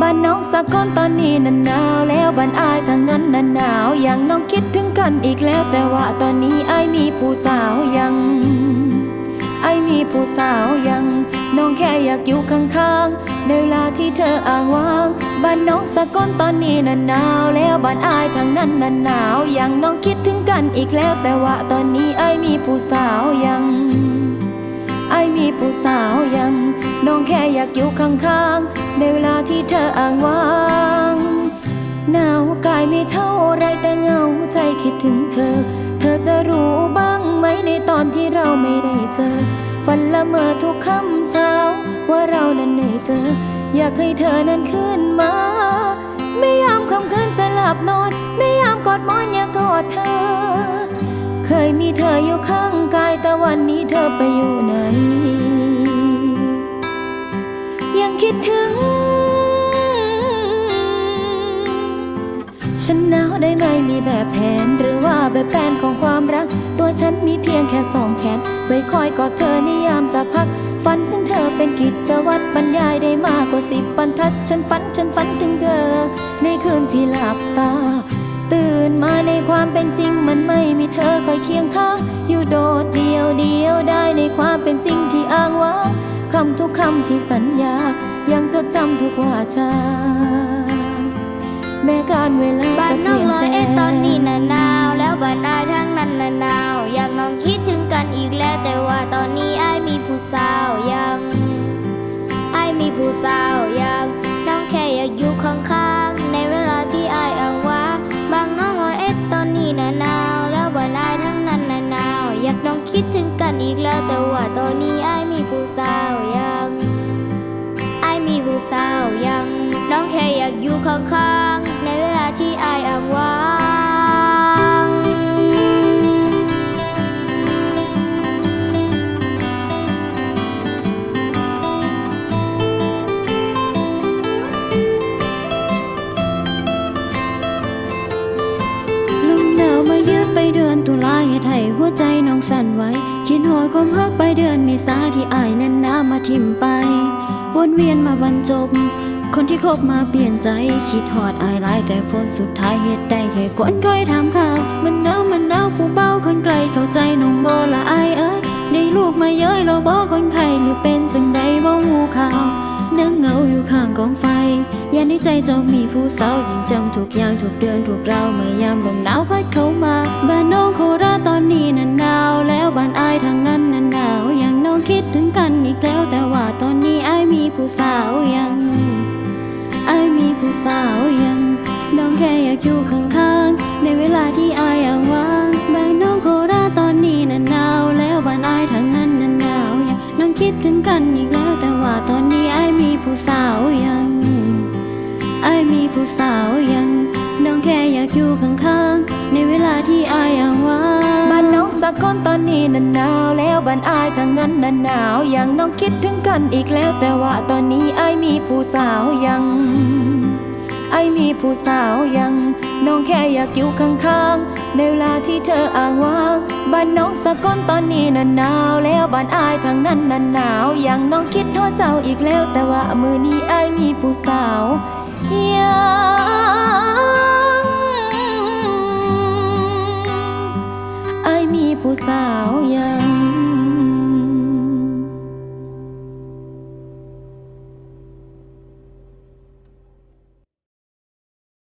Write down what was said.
บ้านน้องสะกอนตอนนี้นันหนาวแล้วบ้านอายทางนั้นนันหนาวยังน้องคิดถึงกันอีกแล้ว แต่ว่าตอนนี้อายมีผู้สาวยังอายมีผู้สาวยัง น้องแค่อยากอยู่ข้างๆในเวลาที่เธออ้างว้างบ้านน้องสะกอนตอนนี้นันหนาวแล้วบ้านอายทางนั้นนันหนาวยังน้องคิดถึงกันอีกแล้ว แต่ว่าตอนนี้อายมีผู้สาวยังไอมีผู้สาวยัง น้องแค่อยากอยู่ข้างๆ ในเวลาที่เธออ้างว้างหนาวกายไม่เท่าไรแต่เหงาใจคิดถึงเธอ เธอจะรู้บ้างไหมในตอนที่เราไม่ได้เจอ ฝันละเมอทุกค่ำเช้า ว่าเรานั้นได้เจอ อยากให้เธอนั้นขึ้นมา ไม่ยามคำคืนจะหลับนอน ไม่ยามกอดมอนอยากกอดเธอ เคยมีเธออยู่ข้างกายแต่วันนี้เธอไปอยู่ไหน ได้ไหมมีแบบแผน หรือว่าแบบแผนของความรัก ตัวฉันมีเพียงแค่สองแขนไว้คอยกอดเธอในยามจะพัก ฝันถึงเธอเป็นกิจวัตรบรรยายได้มากกว่าสิบบรรทัด ฉันฝันฉันฝันถึงเธอ ในคืนที่หลับตา ตื่นมาในความเป็นจริงมันไม่มีเธอคอยเคียงข้างอยู่โดดเดียวเดียวได้ในความเป็นจริงที่อ้างว้างคำทุกคำที่สัญญา ยังจดจำทุกวาจาแม้การเวลาจะเปลี่ยนร้อแปยลเอ็ดตอน องคิดถึงกันอีกแล้วแต่ว่าตอนนี้ไอ้มีผู้สาวยังไอ้มีผู้สาวยัง น้องแค่อยากอยู่ข้างๆ ไปเดือนตุลาเหตุให้หัวใจน้องสั่นไหวคิดหอยความฮักไปเดือนเมษาที่อายนั้นน้ามาทิมไปวนเวียนมาบรรจบ คนที่คบมาเปลี่ยนใจ คิดหอดอายร้ายแต่ผลสุดท้ายเหตุได้แค่คนคอยถามข่าว มันหนาวมันหนาวผู้เบาคนไกลเข้าใจน้องบ่ละอายเอ้ยได้ลูกมาเย้ยเราบ่คนไข้หรือเป็นจัง เจ้ามีผู้สาวยิ่งจำทุกอย่างทุกเดือนทุกเราเมื่อยามลมหนาวพัดเข้ามา บ้านน้องโคราชตอนนี้นั้นหนาวแล้วบ้านอายทางนั้นนั้นหนาวยังน้องคิดถึงกันอีกแล้ว แต่ว่าตอนนี้อายมีผู้สาวยังอายมีผู้สาวยังน้องแค่อยากอยู่ข้างๆในเวลาที่อาย สะกอนตอนนี้นั้นหนาวแล้วบ้านอายทางนั้นนั้นหนาวยังน้องคิดถึงกันอีกแล้ว แต่ว่าตอนนี้อายมีผู้สาวยัง ไอมีผู้สาวยัง น้องแค่อยากอยู่ข้างๆในเวลาที่เธออ้างว้างบ้านน้องสะกอนตอนนี้นันหนาวแล้วบ้านอายทางนั้นนันหนาวยังน้องคิดทอดเจ้าอีกแล้ว แต่ว่ามือนี้ไอมีผู้สาวยัง